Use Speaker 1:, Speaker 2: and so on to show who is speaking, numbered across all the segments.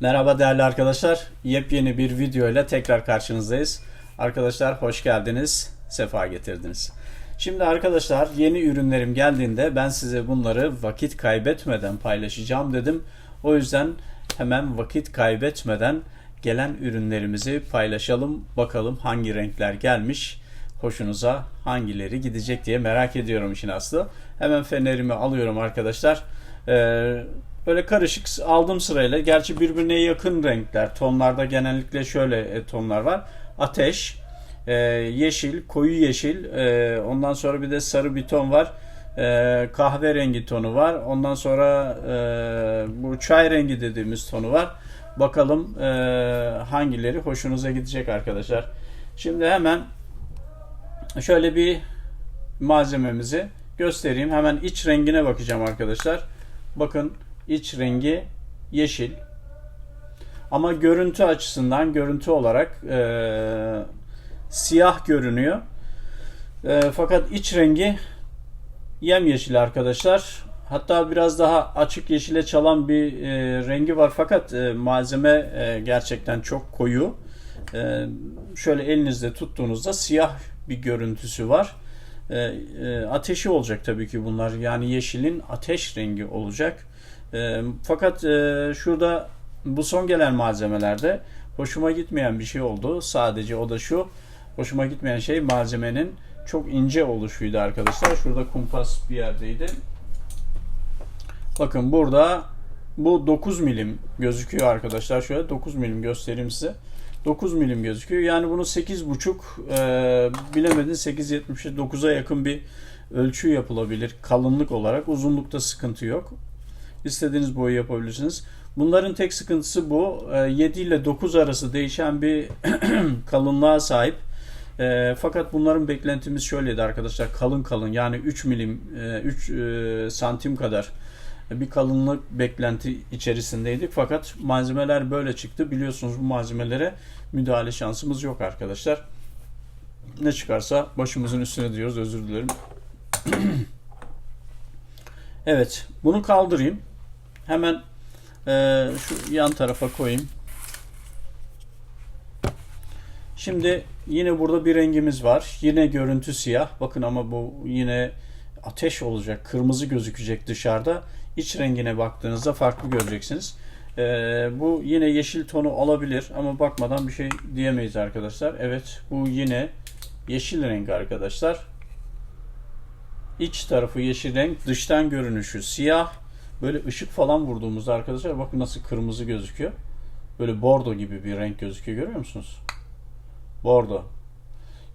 Speaker 1: Merhaba değerli arkadaşlar. Yepyeni bir video ile tekrar karşınızdayız. Arkadaşlar hoş geldiniz. Sefa getirdiniz. Şimdi arkadaşlar yeni ürünlerim geldiğinde ben size bunları vakit kaybetmeden paylaşacağım dedim. O yüzden hemen vakit kaybetmeden gelen ürünlerimizi paylaşalım. Bakalım hangi renkler gelmiş. Hoşunuza hangileri gidecek diye merak ediyorum işin aslı. Hemen fenerimi alıyorum arkadaşlar. Ee, Böyle karışık aldım sırayla. Gerçi birbirine yakın renkler. Tonlarda genellikle şöyle e, tonlar var. Ateş, e, yeşil, koyu yeşil. e, ondan sonra bir de sarı bir ton var. Kahverengi tonu var. Ondan sonra bu çay rengi dediğimiz tonu var. Bakalım hangileri hoşunuza gidecek arkadaşlar. Şimdi hemen şöyle bir malzememizi göstereyim. Hemen iç rengine bakacağım arkadaşlar. Bakın iç rengi yeşil. Ama görüntü açısından görüntü olarak e, siyah görünüyor. E, fakat iç rengi yemyeşil arkadaşlar. Hatta biraz daha açık yeşile çalan bir e, rengi var fakat e, malzeme e, gerçekten çok koyu. E, şöyle elinizde tuttuğunuzda siyah bir görüntüsü var. E, e, ateşi olacak tabii ki bunlar. Yani yeşilin ateş rengi olacak. E, fakat e, şurada bu son gelen malzemelerde hoşuma gitmeyen bir şey oldu. Sadece o da şu. Hoşuma gitmeyen şey malzemenin çok ince oluşuydu arkadaşlar. Şurada kumpas bir yerdeydi. Bakın burada bu 9 milim gözüküyor arkadaşlar. Şöyle 9 milim göstereyim size. 9 milim gözüküyor. Yani bunu 8.5 e, bilemedin 8.70'e 9'a yakın bir ölçü yapılabilir kalınlık olarak. Uzunlukta sıkıntı yok. İstediğiniz boyu yapabilirsiniz. Bunların tek sıkıntısı bu. E, 7 ile 9 arası değişen bir kalınlığa sahip. E, fakat bunların beklentimiz şöyleydi arkadaşlar. Kalın kalın yani 3 milim e, 3 e, santim kadar bir kalınlık beklenti içerisindeydik. Fakat malzemeler böyle çıktı. Biliyorsunuz bu malzemelere müdahale şansımız yok arkadaşlar. Ne çıkarsa başımızın üstüne diyoruz. Özür dilerim. evet. Bunu kaldırayım. Hemen e, şu yan tarafa koyayım. Şimdi yine burada bir rengimiz var. Yine görüntü siyah. Bakın ama bu yine ateş olacak. Kırmızı gözükecek dışarıda. İç rengine baktığınızda farklı göreceksiniz. Ee, bu yine yeşil tonu olabilir ama bakmadan bir şey diyemeyiz arkadaşlar. Evet bu yine yeşil renk arkadaşlar. İç tarafı yeşil renk, dıştan görünüşü siyah. Böyle ışık falan vurduğumuzda arkadaşlar bakın nasıl kırmızı gözüküyor. Böyle bordo gibi bir renk gözüküyor görüyor musunuz? Bordo.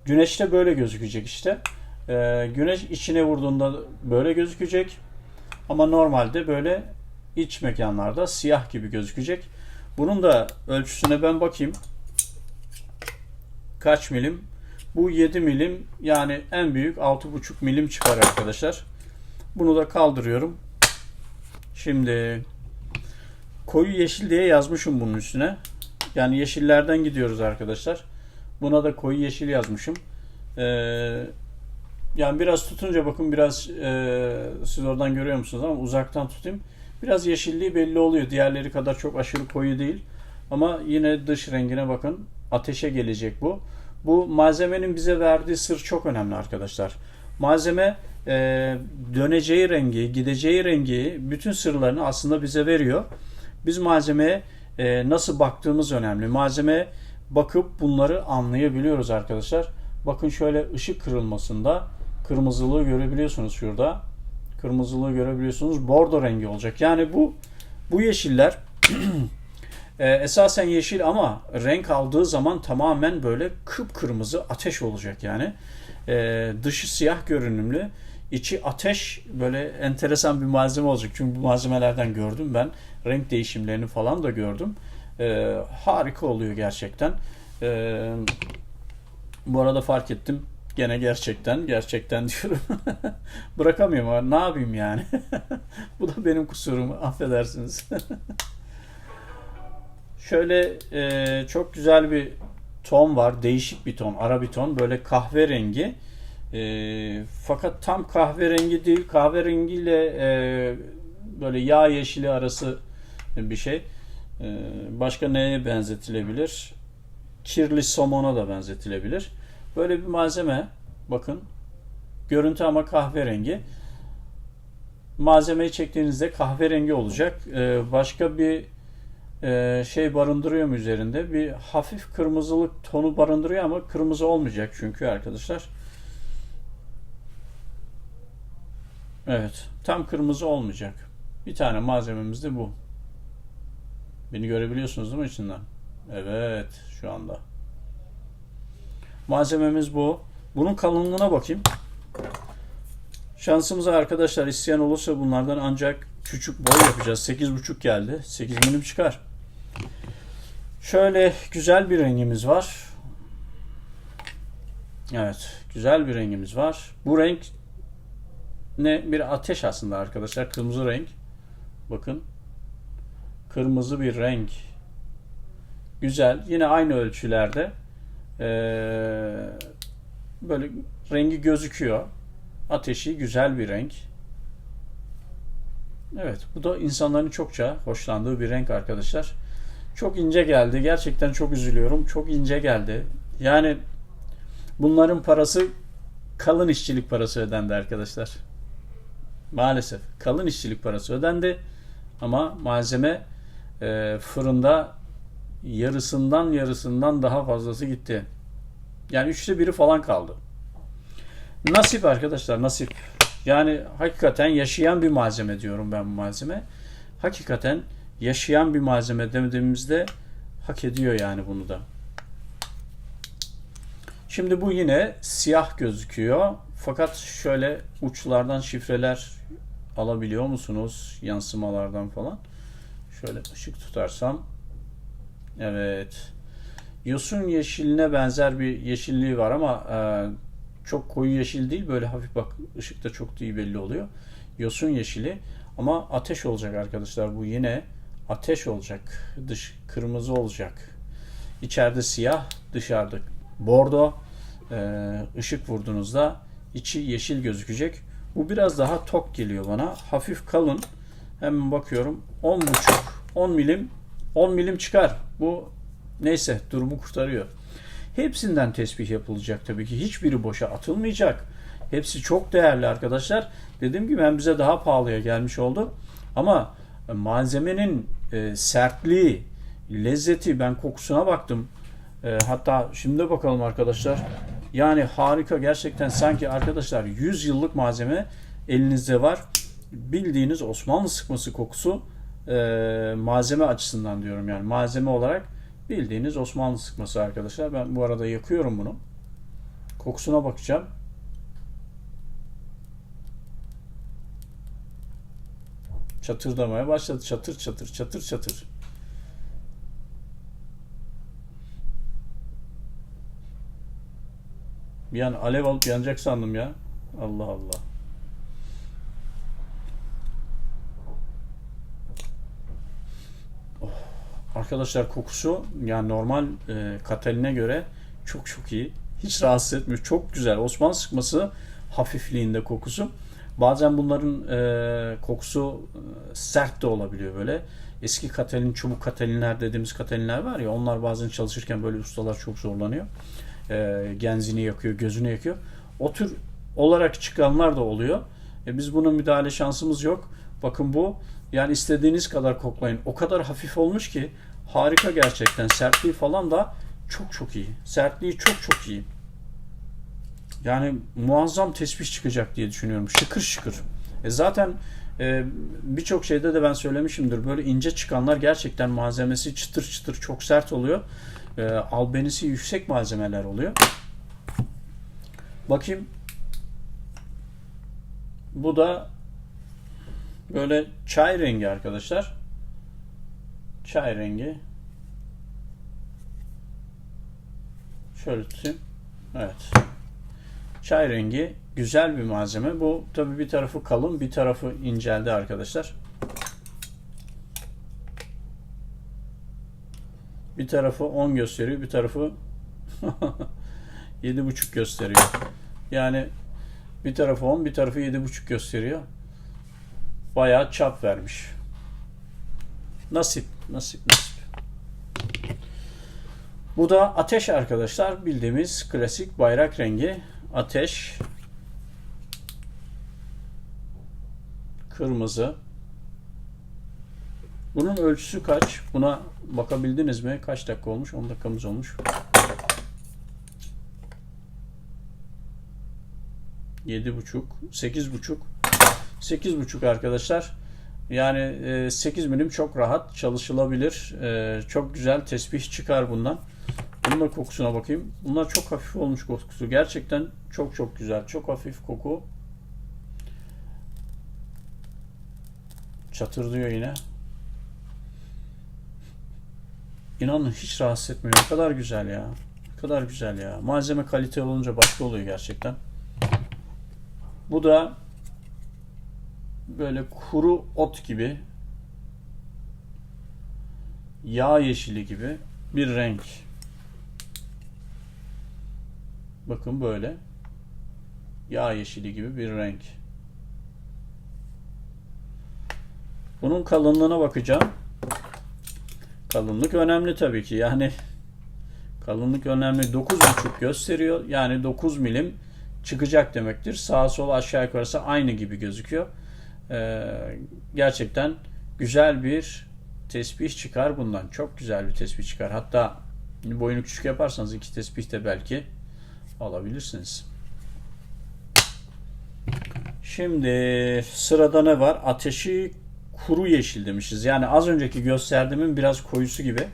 Speaker 1: Güneşte böyle gözükecek işte. Ee, güneş içine vurduğunda böyle gözükecek. Ama normalde böyle iç mekanlarda siyah gibi gözükecek. Bunun da ölçüsüne ben bakayım. Kaç milim? Bu 7 milim yani en büyük 6,5 milim çıkar arkadaşlar. Bunu da kaldırıyorum. Şimdi koyu yeşil diye yazmışım bunun üstüne. Yani yeşillerden gidiyoruz arkadaşlar. Buna da koyu yeşil yazmışım. Ee, yani biraz tutunca bakın biraz e, siz oradan görüyor musunuz ama uzaktan tutayım. Biraz yeşilliği belli oluyor. Diğerleri kadar çok aşırı koyu değil. Ama yine dış rengine bakın. Ateşe gelecek bu. Bu malzemenin bize verdiği sır çok önemli arkadaşlar. Malzeme e, döneceği rengi, gideceği rengi, bütün sırlarını aslında bize veriyor. Biz malzemeye e, nasıl baktığımız önemli. Malzemeye bakıp bunları anlayabiliyoruz arkadaşlar. Bakın şöyle ışık kırılmasında kırmızılığı görebiliyorsunuz şurada. Kırmızılığı görebiliyorsunuz. Bordo rengi olacak. Yani bu bu yeşiller e, esasen yeşil ama renk aldığı zaman tamamen böyle kıpkırmızı ateş olacak yani. E, dışı siyah görünümlü, içi ateş böyle enteresan bir malzeme olacak. Çünkü bu malzemelerden gördüm ben. Renk değişimlerini falan da gördüm. E, harika oluyor gerçekten. E, bu arada fark ettim. Gene gerçekten, gerçekten diyorum. Bırakamıyorum ama ne yapayım yani. Bu da benim kusurum. Affedersiniz. Şöyle e, çok güzel bir ton var. Değişik bir ton. Ara bir ton. Böyle kahverengi. E, fakat tam kahverengi değil. Kahverengiyle e, böyle yağ yeşili arası bir şey. Ee, başka neye benzetilebilir? Kirli somona da benzetilebilir. Böyle bir malzeme. Bakın. Görüntü ama kahverengi. Malzemeyi çektiğinizde kahverengi olacak. Ee, başka bir e, şey barındırıyor mu üzerinde? Bir hafif kırmızılık tonu barındırıyor ama kırmızı olmayacak çünkü arkadaşlar. Evet. Tam kırmızı olmayacak. Bir tane malzememiz de bu. Beni görebiliyorsunuz değil mi içinden? Evet. Şu anda. Malzememiz bu. Bunun kalınlığına bakayım. Şansımıza arkadaşlar isteyen olursa bunlardan ancak küçük boy yapacağız. 8.5 geldi. 8 milim çıkar. Şöyle güzel bir rengimiz var. Evet. Güzel bir rengimiz var. Bu renk ne? Bir ateş aslında arkadaşlar. Kırmızı renk. Bakın. Kırmızı bir renk. Güzel. Yine aynı ölçülerde. Ee, böyle rengi gözüküyor. Ateşi güzel bir renk. Evet. Bu da insanların çokça hoşlandığı bir renk arkadaşlar. Çok ince geldi. Gerçekten çok üzülüyorum. Çok ince geldi. Yani bunların parası kalın işçilik parası ödendi arkadaşlar. Maalesef kalın işçilik parası ödendi ama malzeme e, fırında yarısından yarısından daha fazlası gitti. Yani üçte biri falan kaldı. Nasip arkadaşlar nasip. Yani hakikaten yaşayan bir malzeme diyorum ben bu malzeme. Hakikaten yaşayan bir malzeme demediğimizde hak ediyor yani bunu da. Şimdi bu yine siyah gözüküyor. Fakat şöyle uçlardan şifreler alabiliyor musunuz? Yansımalardan falan. Şöyle ışık tutarsam. Evet. Yosun yeşiline benzer bir yeşilliği var ama e, çok koyu yeşil değil. Böyle hafif bak ışıkta çok iyi belli oluyor. Yosun yeşili ama ateş olacak arkadaşlar. Bu yine ateş olacak. Dış kırmızı olacak. İçeride siyah, dışarıda bordo. E, ışık vurduğunuzda içi yeşil gözükecek. Bu biraz daha tok geliyor bana. Hafif kalın. Hemen bakıyorum. 10.5 10 milim 10 milim çıkar. Bu neyse durumu kurtarıyor. Hepsinden tesbih yapılacak tabii ki. Hiçbiri boşa atılmayacak. Hepsi çok değerli arkadaşlar. Dediğim gibi hem bize daha pahalıya gelmiş oldu. Ama malzemenin e, sertliği, lezzeti ben kokusuna baktım. E, hatta şimdi bakalım arkadaşlar. Yani harika gerçekten sanki arkadaşlar 100 yıllık malzeme elinizde var. Bildiğiniz Osmanlı sıkması kokusu e, malzeme açısından diyorum yani malzeme olarak bildiğiniz Osmanlı sıkması arkadaşlar. Ben bu arada yakıyorum bunu. Kokusuna bakacağım. Çatırdamaya başladı. Çatır çatır çatır çatır. Bir an alev alıp yanacak sandım ya. Allah Allah. Oh. Arkadaşlar kokusu yani normal e, kataline göre çok çok iyi. Hiç rahatsız etmiyor. Çok güzel. Osmanlı sıkması hafifliğinde kokusu. Bazen bunların e, kokusu e, sert de olabiliyor böyle. Eski katalin, çubuk katalinler dediğimiz katalinler var ya onlar bazen çalışırken böyle ustalar çok zorlanıyor e, genzini yakıyor, gözünü yakıyor. O tür olarak çıkanlar da oluyor. E, biz buna müdahale şansımız yok. Bakın bu yani istediğiniz kadar koklayın. O kadar hafif olmuş ki harika gerçekten. Sertliği falan da çok çok iyi. Sertliği çok çok iyi. Yani muazzam tespih çıkacak diye düşünüyorum. Şıkır şıkır. E zaten e, birçok şeyde de ben söylemişimdir. Böyle ince çıkanlar gerçekten malzemesi çıtır çıtır çok sert oluyor e, albenisi yüksek malzemeler oluyor. Bakayım. Bu da böyle çay rengi arkadaşlar. Çay rengi. Şöyle tutayım. Evet. Çay rengi güzel bir malzeme. Bu tabi bir tarafı kalın, bir tarafı inceldi arkadaşlar. Bir tarafı 10 gösteriyor, bir tarafı 7.5 gösteriyor. Yani bir tarafı 10, bir tarafı 7.5 gösteriyor. Bayağı çap vermiş. Nasip, nasip, nasip. Bu da ateş arkadaşlar. Bildiğimiz klasik bayrak rengi. Ateş. Kırmızı. Bunun ölçüsü kaç? Buna bakabildiniz mi? Kaç dakika olmuş? 10 dakikamız olmuş. 7.5, 8.5. 8.5 arkadaşlar. Yani e, 8 milim çok rahat çalışılabilir. E, Çok güzel tesbih çıkar bundan. Bunun da kokusuna bakayım. Bunlar çok hafif olmuş kokusu. Gerçekten çok çok güzel. Çok hafif koku. Çatırdıyor yine. İnanın hiç rahatsız etmiyor. Ne kadar güzel ya. Ne kadar güzel ya. Malzeme kalite olunca başka oluyor gerçekten. Bu da böyle kuru ot gibi yağ yeşili gibi bir renk. Bakın böyle yağ yeşili gibi bir renk. Bunun kalınlığına bakacağım. Kalınlık önemli tabii ki. Yani kalınlık önemli. 9.5 gösteriyor. Yani 9 milim çıkacak demektir. Sağa sola aşağı yukarısı aynı gibi gözüküyor. Ee, gerçekten güzel bir tesbih çıkar bundan. Çok güzel bir tesbih çıkar. Hatta boyunu küçük yaparsanız iki tesbih de belki alabilirsiniz. Şimdi sırada ne var? Ateşi kuru yeşil demişiz. Yani az önceki gösterdiğimin biraz koyusu gibi.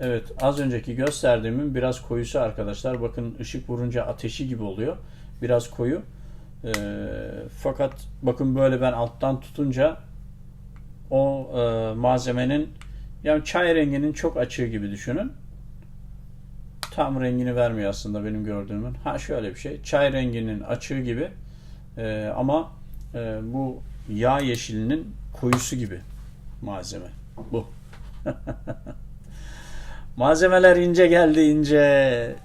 Speaker 1: Evet az önceki gösterdiğimin biraz koyusu arkadaşlar. Bakın ışık vurunca ateşi gibi oluyor. Biraz koyu. Ee, fakat bakın böyle ben alttan tutunca o e, malzemenin yani çay renginin çok açığı gibi düşünün. Tam rengini vermiyor aslında benim gördüğümün. Ha şöyle bir şey. Çay renginin açığı gibi Ee, ama e, bu yağ yeşilinin koyusu gibi malzeme. Bu. Malzemeler ince geldi ince.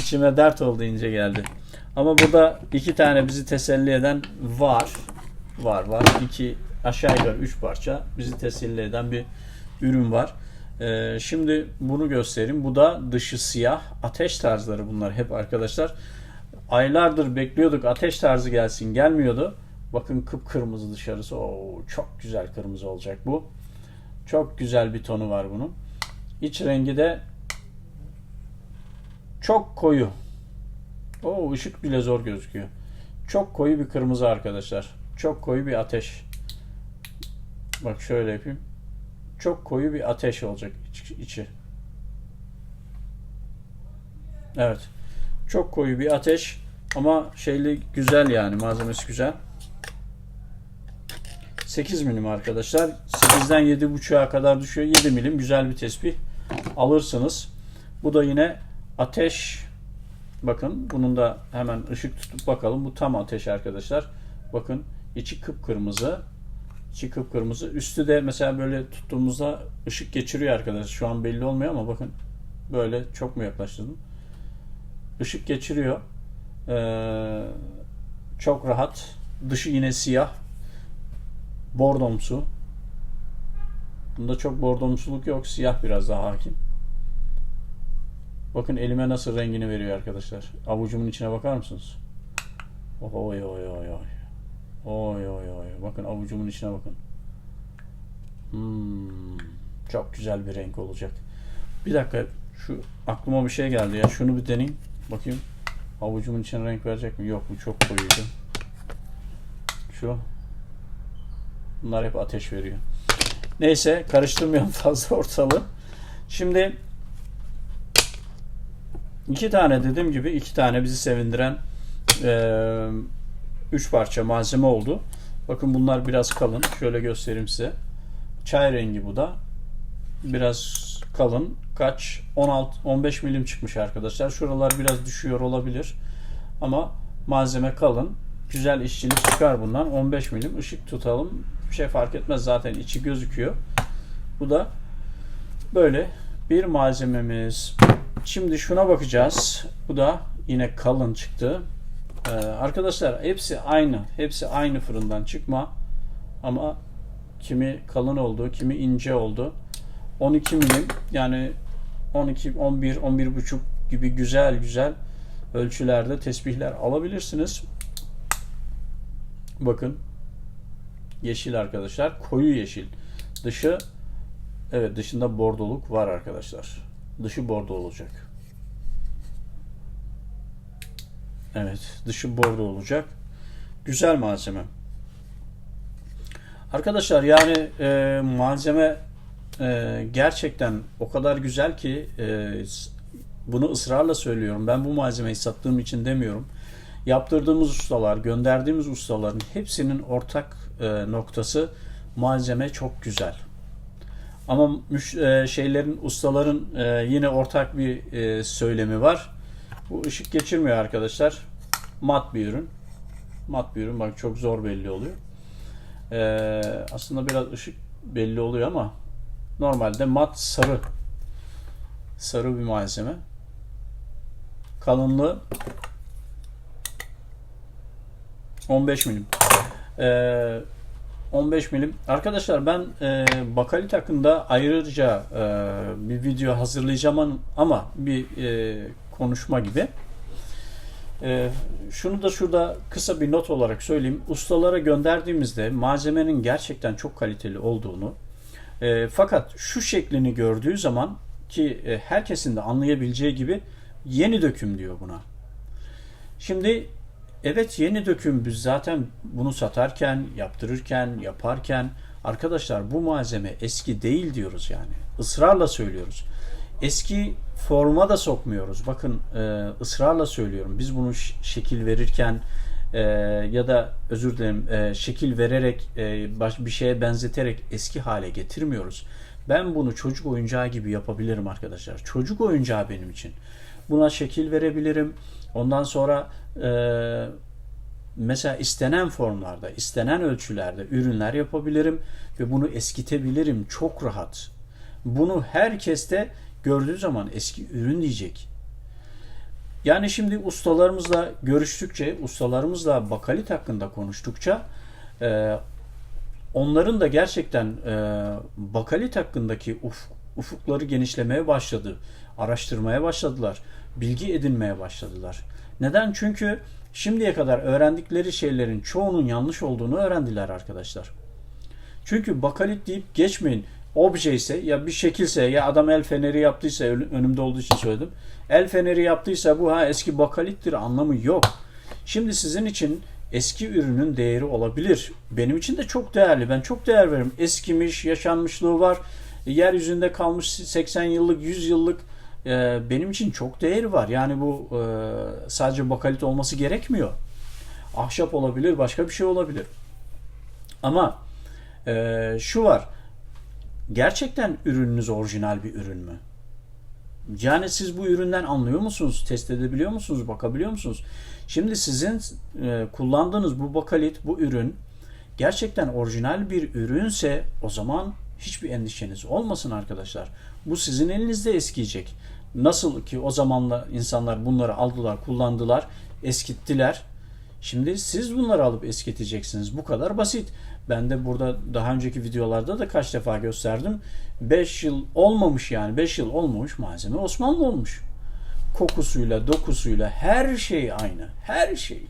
Speaker 1: İçime dert oldu ince geldi. Ama burada iki tane bizi teselli eden var. Var var. İki aşağı yukarı üç parça bizi teselli eden bir ürün var. Ee, şimdi bunu göstereyim. Bu da dışı siyah. Ateş tarzları bunlar hep arkadaşlar. Aylardır bekliyorduk ateş tarzı gelsin gelmiyordu. Bakın kıpkırmızı dışarısı. Oo, çok güzel kırmızı olacak bu. Çok güzel bir tonu var bunun. İç rengi de çok koyu. O ışık bile zor gözüküyor. Çok koyu bir kırmızı arkadaşlar. Çok koyu bir ateş. Bak şöyle yapayım. Çok koyu bir ateş olacak iç- içi. Evet. Çok koyu bir ateş ama şeyli güzel yani malzemesi güzel. 8 milim arkadaşlar. 8'den 7.5'a kadar düşüyor. 7 milim güzel bir tespih alırsınız. Bu da yine ateş. Bakın bunun da hemen ışık tutup bakalım. Bu tam ateş arkadaşlar. Bakın içi kıpkırmızı. İçi kıpkırmızı. Üstü de mesela böyle tuttuğumuzda ışık geçiriyor arkadaşlar. Şu an belli olmuyor ama bakın böyle çok mu yaklaştırdım? Işık geçiriyor. Ee, çok rahat. Dışı yine siyah. Bordomsu. Bunda çok bordomsuluk yok. Siyah biraz daha hakim. Bakın elime nasıl rengini veriyor arkadaşlar. Avucumun içine bakar mısınız? Oy oy oy oy. Oy oy oy. Bakın avucumun içine bakın. Hmm, çok güzel bir renk olacak. Bir dakika şu aklıma bir şey geldi ya. Şunu bir deneyeyim. Bakayım. Avucumun içine renk verecek mi? Yok bu çok koyuydu. Şu. Bunlar hep ateş veriyor. Neyse karıştırmayalım fazla ortalığı. Şimdi iki tane dediğim gibi iki tane bizi sevindiren eee, üç parça malzeme oldu. Bakın bunlar biraz kalın. Şöyle göstereyim size. Çay rengi bu da. Biraz kalın. Kaç? 16 15 milim çıkmış arkadaşlar. Şuralar biraz düşüyor olabilir. Ama malzeme kalın. Güzel işçilik çıkar bundan. 15 milim ışık tutalım. Bir şey fark etmez zaten içi gözüküyor. Bu da böyle bir malzememiz. Şimdi şuna bakacağız. Bu da yine kalın çıktı. Ee, arkadaşlar hepsi aynı. Hepsi aynı fırından çıkma. Ama kimi kalın oldu, kimi ince oldu. 12 milim yani 12, 11, 11 buçuk gibi güzel güzel ölçülerde tesbihler alabilirsiniz. Bakın yeşil arkadaşlar. Koyu yeşil. Dışı evet dışında bordoluk var arkadaşlar. Dışı bordo olacak. Evet dışı bordo olacak. Güzel malzeme. Arkadaşlar yani e, malzeme e, gerçekten o kadar güzel ki e, bunu ısrarla söylüyorum. Ben bu malzemeyi sattığım için demiyorum. Yaptırdığımız ustalar, gönderdiğimiz ustaların hepsinin ortak e, noktası malzeme çok güzel. Ama müş, e, şeylerin ustaların e, yine ortak bir e, söylemi var. Bu ışık geçirmiyor arkadaşlar. Mat bir ürün. Mat bir ürün. Bak çok zor belli oluyor. E, aslında biraz ışık belli oluyor ama normalde mat sarı. Sarı bir malzeme. Kalınlığı 15 milim. Ee, 15 milim. Arkadaşlar ben e, bakalit hakkında ayrıca e, bir video hazırlayacağım ama bir e, konuşma gibi. E, şunu da şurada kısa bir not olarak söyleyeyim. Ustalara gönderdiğimizde malzemenin gerçekten çok kaliteli olduğunu e, fakat şu şeklini gördüğü zaman ki e, herkesin de anlayabileceği gibi yeni döküm diyor buna. Şimdi evet yeni döküm biz zaten bunu satarken, yaptırırken, yaparken arkadaşlar bu malzeme eski değil diyoruz yani. Israrla söylüyoruz. Eski forma da sokmuyoruz. Bakın e, ısrarla söylüyorum. Biz bunu şekil verirken e, ya da özür dilerim e, şekil vererek e, baş, bir şeye benzeterek eski hale getirmiyoruz. Ben bunu çocuk oyuncağı gibi yapabilirim arkadaşlar. Çocuk oyuncağı benim için. Buna şekil verebilirim. Ondan sonra e, mesela istenen formlarda, istenen ölçülerde ürünler yapabilirim ve bunu eskitebilirim çok rahat. Bunu herkes de gördüğü zaman eski ürün diyecek. Yani şimdi ustalarımızla görüştükçe, ustalarımızla bakalit hakkında konuştukça e, onların da gerçekten e, bakalit hakkındaki uf, ufukları genişlemeye başladı. Araştırmaya başladılar. Bilgi edinmeye başladılar. Neden? Çünkü şimdiye kadar öğrendikleri şeylerin çoğunun yanlış olduğunu öğrendiler arkadaşlar. Çünkü bakalit deyip geçmeyin. Obje ise ya bir şekilse ya adam el feneri yaptıysa ön- önümde olduğu için söyledim. El feneri yaptıysa bu ha eski bakalittir anlamı yok. Şimdi sizin için eski ürünün değeri olabilir. Benim için de çok değerli. Ben çok değer veririm. Eskimiş, yaşanmışlığı var. Yeryüzünde kalmış 80 yıllık, 100 yıllık e, benim için çok değeri var. Yani bu e, sadece bakalit olması gerekmiyor. Ahşap olabilir, başka bir şey olabilir. Ama e, şu var. Gerçekten ürününüz orijinal bir ürün mü? Yani siz bu üründen anlıyor musunuz? Test edebiliyor musunuz? Bakabiliyor musunuz? Şimdi sizin e, kullandığınız bu bakalit, bu ürün gerçekten orijinal bir ürünse o zaman hiçbir endişeniz olmasın arkadaşlar. Bu sizin elinizde eskiyecek. Nasıl ki o zamanla insanlar bunları aldılar, kullandılar, eskittiler. Şimdi siz bunları alıp eskiteceksiniz. Bu kadar basit. Ben de burada daha önceki videolarda da kaç defa gösterdim. 5 yıl olmamış yani 5 yıl olmamış malzeme Osmanlı olmuş. Kokusuyla, dokusuyla her şey aynı. Her şey.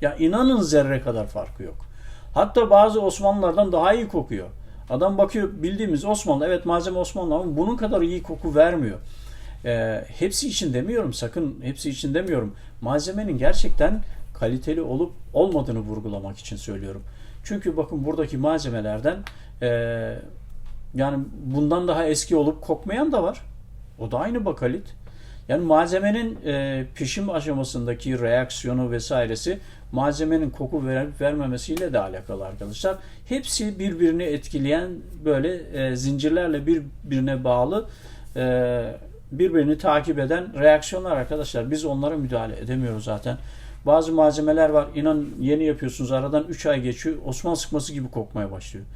Speaker 1: Ya inanın zerre kadar farkı yok. Hatta bazı Osmanlılardan daha iyi kokuyor. Adam bakıyor bildiğimiz Osmanlı evet malzeme Osmanlı ama bunun kadar iyi koku vermiyor. Ee, hepsi için demiyorum sakın hepsi için demiyorum. Malzemenin gerçekten kaliteli olup olmadığını vurgulamak için söylüyorum. Çünkü bakın buradaki malzemelerden e, yani bundan daha eski olup kokmayan da var. O da aynı bakalit. Yani malzemenin e, pişim aşamasındaki reaksiyonu vesairesi malzemenin koku verip vermemesiyle de alakalı arkadaşlar. Hepsi birbirini etkileyen böyle e, zincirlerle birbirine bağlı e, birbirini takip eden reaksiyonlar arkadaşlar. Biz onlara müdahale edemiyoruz zaten. Bazı malzemeler var. İnan yeni yapıyorsunuz. Aradan 3 ay geçiyor. Osman sıkması gibi kokmaya başlıyor.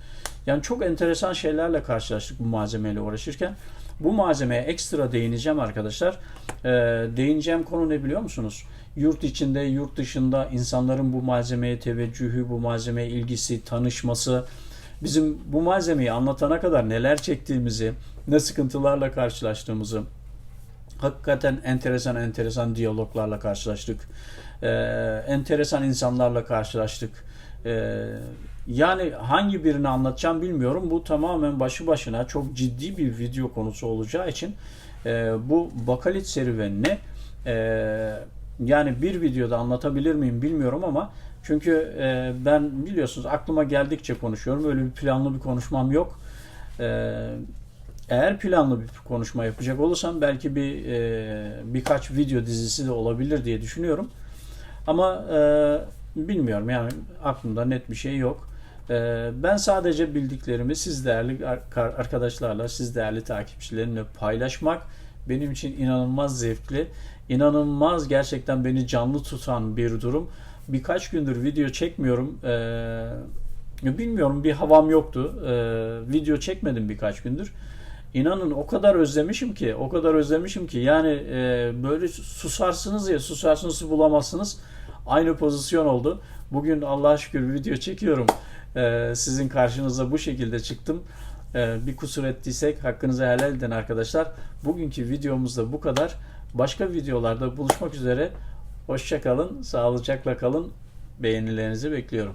Speaker 1: Yani çok enteresan şeylerle karşılaştık bu malzemeyle uğraşırken. Bu malzemeye ekstra değineceğim arkadaşlar. Ee, değineceğim konu ne biliyor musunuz? Yurt içinde, yurt dışında insanların bu malzemeye teveccühü, bu malzemeye ilgisi, tanışması bizim bu malzemeyi anlatana kadar neler çektiğimizi, ne sıkıntılarla karşılaştığımızı, hakikaten enteresan enteresan diyaloglarla karşılaştık. Ee, enteresan insanlarla karşılaştık. Ee, yani hangi birini anlatacağım bilmiyorum. Bu tamamen başı başına çok ciddi bir video konusu olacağı için e, bu Bakalit serüvenini e, yani bir videoda anlatabilir miyim bilmiyorum ama çünkü e, ben biliyorsunuz aklıma geldikçe konuşuyorum. Öyle bir planlı bir konuşmam yok. E, eğer planlı bir konuşma yapacak olursam belki bir e, birkaç video dizisi de olabilir diye düşünüyorum. Ama e, bilmiyorum yani aklımda net bir şey yok. E, ben sadece bildiklerimi siz değerli ar- arkadaşlarla, siz değerli takipçilerimle paylaşmak benim için inanılmaz zevkli, inanılmaz gerçekten beni canlı tutan bir durum. Birkaç gündür video çekmiyorum. E, bilmiyorum bir havam yoktu. E, video çekmedim birkaç gündür. İnanın o kadar özlemişim ki, o kadar özlemişim ki yani e, böyle susarsınız ya, susarsınız bulamazsınız. Aynı pozisyon oldu. Bugün Allah'a şükür video çekiyorum. E, sizin karşınıza bu şekilde çıktım. E, bir kusur ettiysek hakkınızı helal edin arkadaşlar. Bugünkü videomuzda bu kadar. Başka videolarda buluşmak üzere. Hoşça kalın, sağlıcakla kalın. Beğenilerinizi bekliyorum.